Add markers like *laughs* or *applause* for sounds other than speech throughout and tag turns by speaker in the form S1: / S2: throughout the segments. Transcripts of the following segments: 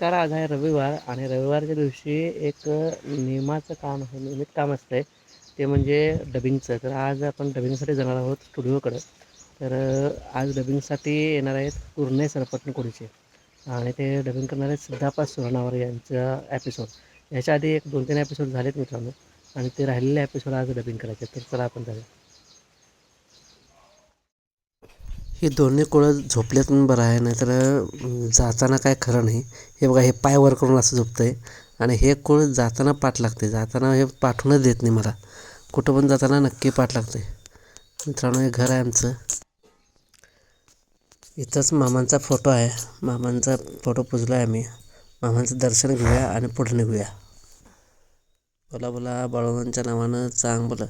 S1: नमस्कार आज आहे रविवार आणि रविवारच्या दिवशी एक नियमाचं काम आहे नियमित काम असतं आहे ते म्हणजे डबिंगचं तर आज आपण डबिंगसाठी जाणार आहोत स्टुडिओकडं तर आज डबिंगसाठी येणार आहेत कुर्णे सरपटणकोडीचे आणि ते डबिंग करणार आहेत सिद्धापा सुरणावर यांचा एपिसोड याच्या आधी एक दोन तीन एपिसोड झालेत मित्रांनो. आणि ते राहिलेले एपिसोड आज डबिंग करायचे तर चला आपण जाऊया. हे दोन्ही कोळं झोपलेत पण बरं आहे नाहीतर तर जाताना काय खरं नाही. हे बघा हे पाय वर करून असं झोपतं आहे आणि हे कोळ जाताना पाठ लागते जाताना हे पाठवूनच देत नाही मला. कुठं पण जाताना नक्की पाठ लागते मित्रांनो हे घर आहे आमचं. इथंच मामांचा फोटो आहे. मामांचा फोटो पुजला आहे आम्ही. मामांचं दर्शन घेऊया आणि पुढे निघूया. बोला बोला बाळूमांच्या नावानं चांग बोला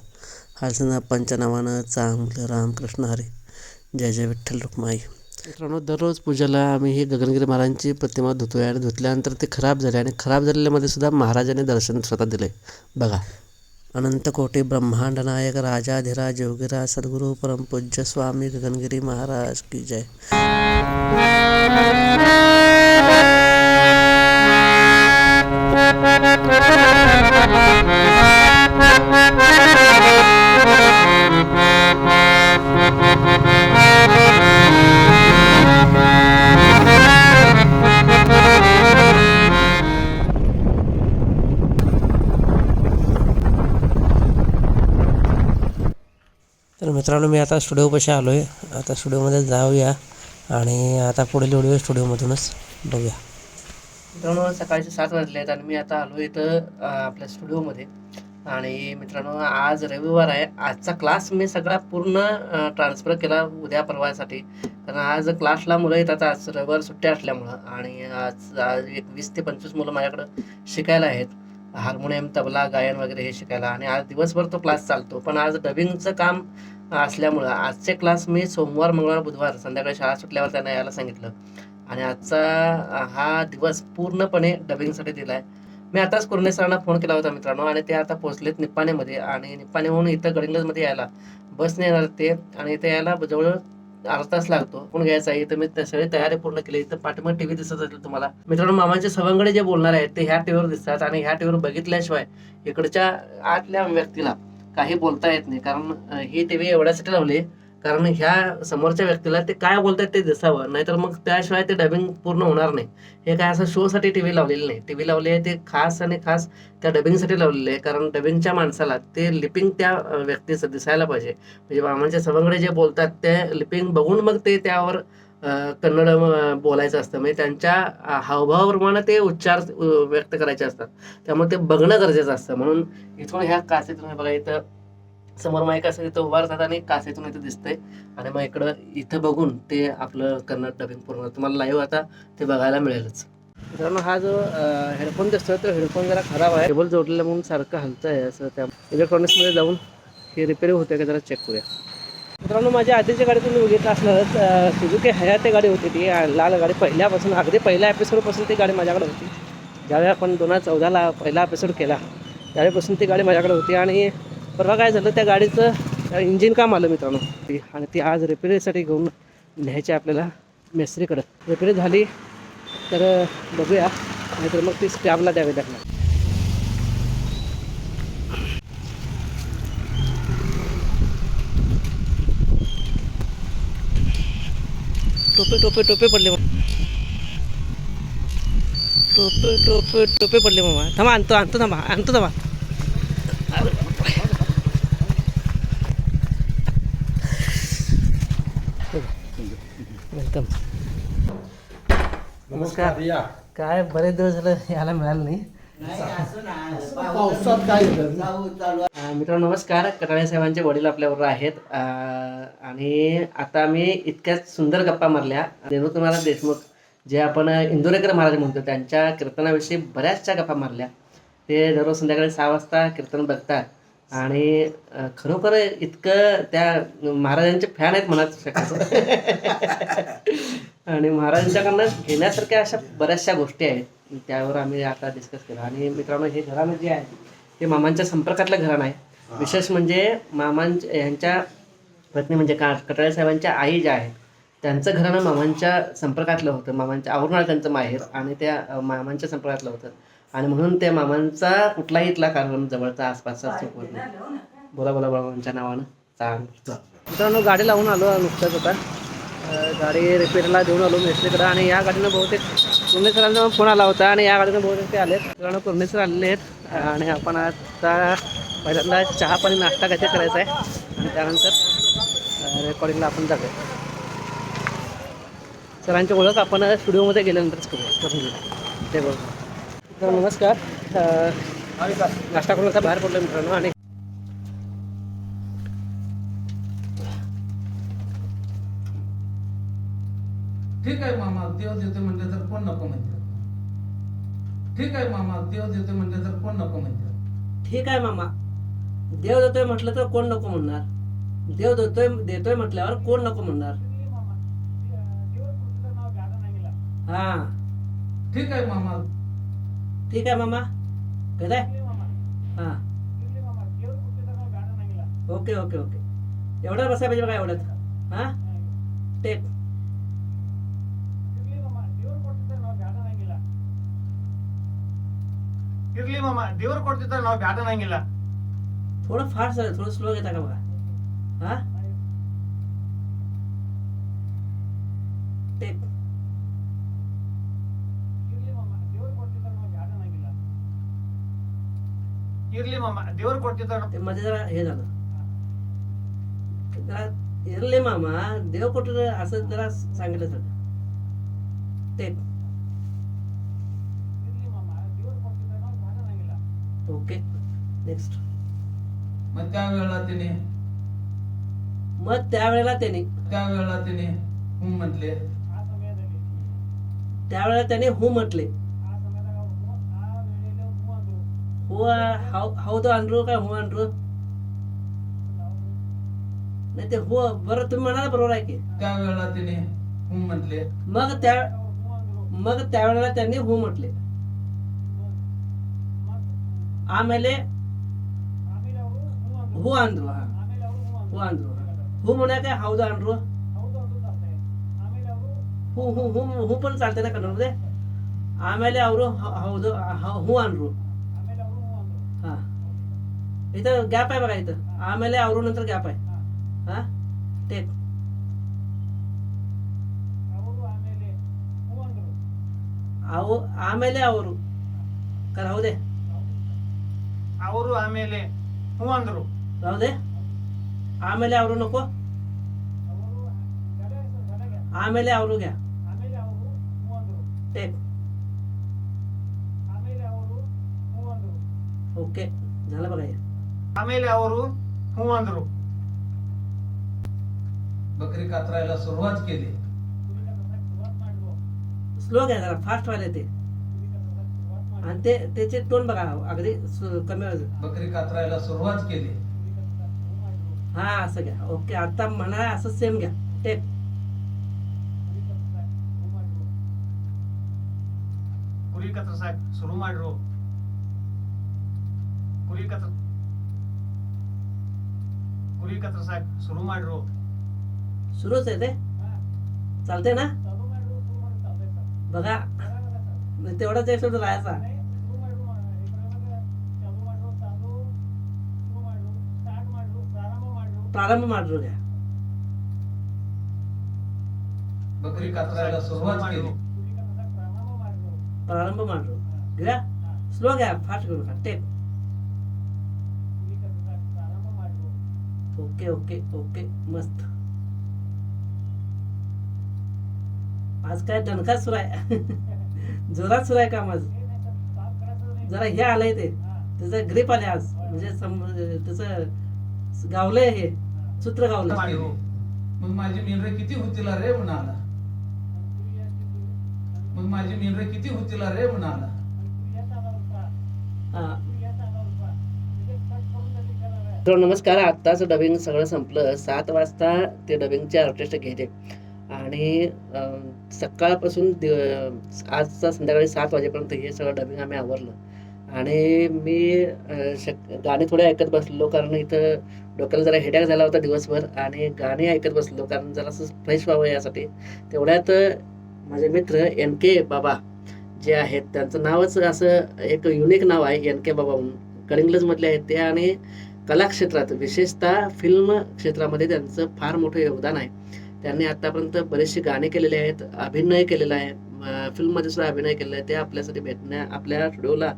S1: नावानं चांग बोला रामकृष्ण हरी. जय जय विठ्ठल रुक्माई. मित्रांनो दररोज पूजेला आम्ही ही गगनगिरी महाराजांची प्रतिमा धुतोय आणि धुतल्यानंतर ते खराब झाले आणि खराब झालेल्यामध्ये सुद्धा महाराजांनी दर्शन स्वतः दिले. बघा. अनंत कोटी ब्रह्मांड नायक राजाधिराज योगीराज सद्गुरू परमपूज्य स्वामी गगनगिरी महाराज की जय. मित्रांनो मी आता स्टुडिओपाशी आलो आहे आता स्टुडिओमध्ये जाऊया आणि आता पुढील व्हिडिओ स्टुडिओमधूनच बघूया. मित्रांनो सकाळचे सात वाजले आहेत आणि मी आता आलो इथं आपल्या स्टुडिओमध्ये. आणि मित्रांनो आज रविवार आहे. आजचा क्लास मी सगळा पूर्ण ट्रान्सफर केला उद्या परवासाठी. कारण आज क्लासला मुलं येतात आज रविवार सुट्ट्या असल्यामुळं. आणि आज आज एक वीस ते पंचवीस मुलं माझ्याकडं शिकायला आहेत. हार्मोनियम तबला गायन वगैरे हे शिकायला. आणि आज दिवसभर तो क्लास चालतो. पण आज डबिंगचं काम असल्यामुळं आजचे क्लास मी सोमवार मंगळवार बुधवार संध्याकाळी शाळा सुटल्यावर त्यांना यायला सांगितलं. आणि आजचा हा दिवस पूर्णपणे डबिंगसाठी दिला आहे मी आताच कुर्णे सरांना फोन केला होता मित्रांनो आणि ते आता पोहोचलेत निप्पाणेमध्ये. आणि निप्पाणीहून इथं गडिंगलजमध्ये यायला. बसने येणार ते आणि इथे यायला जवळ अर्धा तास लागतो. कोण घ्यायचा आहे? इथं मी सगळी तयारी पूर्ण केली. इथं पाठीमाग टीव्ही दिसत असेल तुम्हाला. मित्रांनो मामांचे सवंगडे जे बोलणार आहेत ते ह्या टीव्हीवर दिसतात. आणि ह्या टीव्हीवर बघितल्याशिवाय इकडच्या आतल्या व्यक्तीला काही बोलता येत नाही. कारण हे टी व्ही एवढ्यासाठी लावली. कारण ह्या समोरच्या व्यक्तीला ते काय बोलतात ते दिसावं. नाहीतर मग त्याशिवाय ते डबिंग पूर्ण होणार नाही. हे काय असं शोसाठी टी व्ही लावलेली नाही. टीव्ही लावली आहे ते खास आणि खास त्या डबिंगसाठी लावलेले आहे. कारण डबिंगच्या माणसाला ते लिपिंग त्या व्यक्तीचं दिसायला पाहिजे. म्हणजे बामांच्या सवंगडे जे बोलतात ते लिपिंग बघून मग ते त्यावर कन्नड बोलायचं असतं. म्हणजे त्यांच्या हावभावाप्रमाणे ते उच्चार व्यक्त करायचे असतात. त्यामुळे ते बघणं गरजेचं असतं. म्हणून इथून ह्या कासेतून बघा इथं समोर माईक असं इथं उभा राहतात आणि कासेतून इथं दिसतंय. आणि मग इकडं इथं बघून ते आपलं कन्नड डबिंग पूर्ण तुम्हाला लाईव्ह आता ते बघायला मिळेलच. मित्रांनो हा जो हेडफोन दिसतोय तो हेडफोन जरा खराब आहे. केबल जोडलेला म्हणून सारखं हलतं आहे असं त्या इलेक्ट्रॉनिक्समध्ये जाऊन हे रिपेअर होते का जरा चेक करूया. मित्रांनो माझ्या आधीची गाडी तुम्ही बघितलं असणारच सुझुकी हयात गाडी होती ती लाल गाडी पहिल्यापासून अगदी पहिल्या एपिसोडपासून ती गाडी माझ्याकडे होती. ज्यावेळी आपण दोन हजार चौदाला पहिला एपिसोड केला त्यावेळेपासून ती गाडी माझ्याकडे होती. आणि परवा काय झालं त्या गाडीचं इंजिन काम आलं मित्रांनो. ती- आणि ती आज रिपेरिंगसाठी घेऊन न्यायची आपल्याला मेस्त्रीकडं. रिपेअरी झाली तर बघूया. नाहीतर मग ती स्टॅबला द्यावी लागणार. टोपे टोपे टोपे पडले टोपे टोपे टोपे पडले मामा. थांबा आणतो आणतो थांबा आणतो थांबा. वेलकम. नमस्कार. काय बरेच दिवस झालं यायला मिळालं नाही.
S2: पावसात काय
S1: मित्रांनो नमस्कार. कटाळे साहेबांचे वडील आपल्याबरोबर आहेत. आणि आता आम्ही इतक्याच सुंदर गप्पा मारल्या. निवृत्त महाराज देशमुख जे आपण इंदोरेकर महाराज म्हणतो त्यांच्या कीर्तनाविषयी बऱ्याचशा गप्पा मारल्या. ते दररोज संध्याकाळी सहा वाजता कीर्तन बघतात. आणि खरोखर इतकं त्या महाराजांचे फॅन आहेत म्हणत शकतो *laughs* आणि महाराजांच्याकडनं घेण्यासारख्या अशा बऱ्याचशा गोष्टी आहेत. त्यावर आम्ही आता डिस्कस केलं. आणि मित्रांनो हे घराणं जे आहे ते मामांच्या संपर्कातलं घराणं आहे विशेष म्हणजे मामांच्या ह्यांच्या पत्नी म्हणजे का कटाळे साहेबांच्या आई ज्या आहेत
S3: त्यांचं घराणं मामांच्या संपर्कातलं होतं. मामांच्या आवरणार त्यांचं माहेर आणि त्या मामांच्या संपर्कातलं होतं. आणि म्हणून त्या मामांचा कुठलाही इथला कार्यक्रम जवळचा आसपासचा चुकवत नाही बोला बोला मामांच्या नावानं. चांग मित्रांनो गाडी लावून आलो नुकताच होता गाडी रिपेअरला देऊन आलो मेस्त्रीकडे आणि या गाडीनं बहुतेक कुर्णे सरांचा फोन आला होता आणि या गाडीनं बहुतेक ते आलेत. मित्रांनो कुर्णे सर आलेले आहेत. आणि आपण आता पहिल्यांदा चहा पाणी नाश्ता काहीतरी करायचा आहे. आणि त्यानंतर रेकॉर्डिंगला आपण जाऊया. सरांची ओळख आपण स्टुडिओमध्ये गेल्यानंतरच करू करून ते बघ. तर नमस्कार. नाश्ता करून आता बाहेर पडलो मित्रांनो. आणि
S4: ठीक आहे मामा. देव देतो म्हणले तर कोण नको म्हणते? ठीक आहे मामा देव देतो म्हणले तर कोण नको म्हणते?
S3: ठीक आहे मामा देव देतोय म्हटलं तर कोण नको म्हणणार? देव देतोय देतोय म्हटल्यावर कोण नको म्हणणार? हा.
S4: ठीक आहे मामा.
S3: ठीक आहे मामा कदाय हा. Okay okay okay. एवढं बसाय पाहिजे बघा एवढ्यात. हा? टेक.
S5: ಇರ್ಲಿ ಮಾಮ ದೇವ್ರು ಕೊಡ್ತಿದ್ದಾರೆ ನಾವು ಬ್ಯಾಡ ಅನ್ನಂಗಿಲ್ಲ
S3: थोडं फास्ट झालं थोडं स्लो घेता का बघा हा टेक
S5: ಇರ್ಲಿ ಮಾಮ ದೇವ್ರು ಕೊಡ್ತಿದ್ದಾರೆ
S3: ते मध्ये जरा हे झालं जरा इरले मामा देव कुठं असं जरा सांगितलं सर टेक ओके नेक्स्ट
S4: मग त्यावेळेला तिने
S3: मग त्यावेळेला त्याने
S4: त्यावेळेला तिने हं म्हटले.
S3: त्यावेळेला त्याने हो म्हटले. हो हाव तो आणरू काय हो आणरू नाही ते हो बरं तुम्ही म्हणाला बरोबर आहे की.
S4: त्यावेळेला तिने हं म्हटले.
S3: मग त्या मग त्यावेळेला त्यांनी हो म्हटले. ಆಮೇಲೆ ಹೂ ಅಂದ್ರು ಹೂ. ಅಂದ್ರು, ಹೂ. ಮುನ್ಯಾಕ ಹೌದು ಅಂದ್ರು. ಹೂ ಹೂ ಹೂ ಹೂ ಪನ್ ಸಾಡ್ತೇನೆ ಕನ್ನಡದೆ ಆಮೇಲೆ ಅವರು ಹೌದು, ಹೂ ಅಂದ್ರು. ಹಾ. ಇತ ಗ್ಯಾಪ್ ಆಯ್ಬೇಕಾಯ್ತು ಆಮೇಲೆ ಅವರು ನಂತರ ಗ್ಯಾಪ್ ಆಯ್, ಹಾ. ಟೇಕ್ ಅವು, ಆಮೇಲೆ ಅವರು. ಕರ ಹೌದೇ
S5: ಅವರು ಆಮೇಲೆ ಹ್ಞೂ ಅಂದ್ರು
S3: राहू दे ಆಮೇಲೆ ಅವರು नको ಆಮೇಲೆ ಅವರು घ्या टेक ओके झालं बघा हे
S5: ಆಮೇಲೆ ಅವರು ಹ್ಞೂ ಅಂದ್ರು
S4: बकरी कातरायला सुरुवात केली
S3: स्लो घ्या जरा फास्ट व्हायला ते आणि ते त्याचे टोन बघा अगदी सु- कमी वाजव.
S4: बकरी कातरायला सुरुवात केली
S3: हा असं घ्या ओके आता म्हणा असं सेम घ्या टेक
S5: ಕುರಿ ಕತ್ತರ್ಸಾಕ್ ಶುರು ಮಾಡ್ರು ಕುರಿ ಕತ್ರ ಕುರಿ ಕತ್ತರ್ಸಾಕ್ ಶುರು ಮಾಡ್ರು
S3: सुरूच आहे ते चालते ना बघा तेवढाच एक शब्द राहायचा प्रारंभ ಮಾಡ್ರು घ्या
S4: बकरी कातरायला सुरुवात केली
S3: प्रारंभ ಮಾಡ್ರು घ्या स्लो घ्या फास्ट करू नका टेक ओके ओके ओके मस्त आज काय दणका सुरू आहे *laughs* जोरात सुरू आहे काम आज जरा हे आलंय ते त्याचं ग्रीप आले आज म्हणजे सम- त्याचं गावले हे. सूत्र गावलं
S5: हो?
S4: मग माझी मिनर किती होतील रे म्हणाला. मग माझी मिनर किती होतील रे म्हणाला.
S3: नमस्कार. आत्ताच डबिंग सगळं संपलं. सात वाजता ते डबिंगचे आर्टिस्ट घेते आणि सकाळपासून आजचा संध्याकाळी सात वाजेपर्यंत हे सगळं डबिंग आम्ही आवरलं. आणि मी शक गाणे थोडे ऐकत बसलो कारण इथं डोक्याला जरा हेडॅक झाला होता दिवसभर आणि गाणे ऐकत बसलो कारण जरा फ्रेश व्हावं यासाठी. तेवढ्यात माझे मित्र एन के बाबा जे आहेत त्यांचं नावच असं एक युनिक नाव आहे एन के बाबा म्हणून. कलिंगलजमधले आहेत ते आणि कलाक्षेत्रात विशेषतः फिल्म क्षेत्रामध्ये त्यांचं फार मोठं योगदान आहे. त्यांनी आत्तापर्यंत बरेचसे गाणे केलेले आहेत अभिनय केलेला आहे. फिल्ममध्ये सुद्धा अभिनय केलेला आहे ते आपल्यासाठी भेटण्या आपल्या स्टुडिओला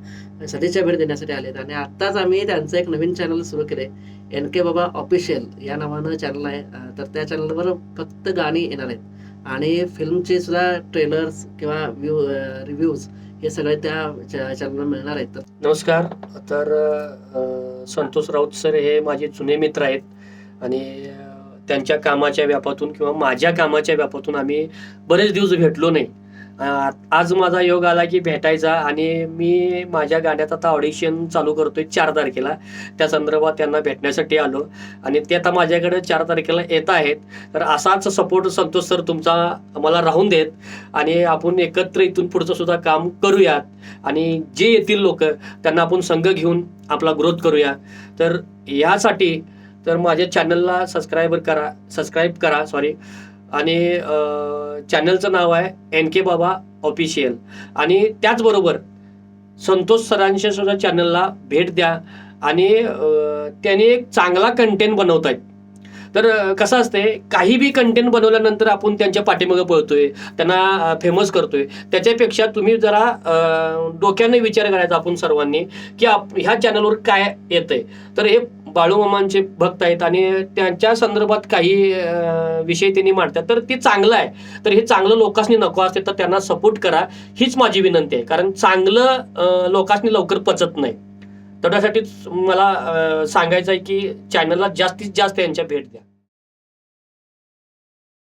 S3: सदिच्छा भेट देण्यासाठी आलेत. आणि आत्ताच आम्ही त्यांचं एक नवीन चॅनल सुरू केले एन के बाबा ऑफिशियल या नावानं चॅनल आहे. तर त्या चॅनलवर फक्त गाणी येणार आहेत. आणि फिल्मचे सुद्धा ट्रेलर्स किंवा व्यू रिव्ह्यूज हे सगळे त्या चॅनलवर मिळणार आहेत. तर
S6: नमस्कार. तर संतोष राऊत सर हे माझे जुने मित्र आहेत. आणि त्यांच्या कामाच्या व्यापातून किंवा माझ्या कामाच्या व्यापातून आम्ही बरेच दिवस भेटलो नाही. आज माझा योग आला की भेटायचा आणि मी माझ्या गाण्यात आता ऑडिशन चालू करतोय चार तारखेला. त्या संदर्भात त्यांना भेटण्यासाठी आलो आणि ते आता माझ्याकडे चार तारखेला येत आहेत. तर असाच सपोर्ट संतोष सर तुमचा मला राहून देत आणि आपण एकत्र इथून पुढचं सुद्धा काम करूयात आणि जे येतील लोक त्यांना आपण संघ घेऊन आपला ग्रोथ करूया. तर यासाठी तर माझ्या चॅनलला सबस्क्राईबर करा सबस्क्राईब करा सॉरी आणि चॅनलचं नाव आहे एन के बाबा ऑफिशियल. आणि त्याचबरोबर संतोष सरांच्या सुद्धा चॅनलला भेट द्या. आणि त्यांनी त्याने एक चांगला कंटेंट बनवत आहेत तर कसं असतंय काही बी कंटेंट बनवल्यानंतर आपण त्यांच्या पाठीमागे पळतोय त्यांना फेमस करतोय. त्याच्यापेक्षा तुम्ही जरा डोक्याने विचार करायचा आपण सर्वांनी की आप ह्या चॅनलवर काय येतंय. तर हे बाळूमामांचे भक्त आहेत आणि त्यांच्या संदर्भात काही विषय त्यांनी मांडतात. तर ते चांगलं आहे. तर हे चांगलं लोकांनी नको असते तर त्यांना सपोर्ट करा. हीच माझी विनंती आहे. कारण चांगलं लोकांसनी लोकांनी लवकर पचत नाही. तर त्यासाठीच मला सांगायचं आहे की चॅनलला जास्तीत जास्त यांच्या भेट द्या.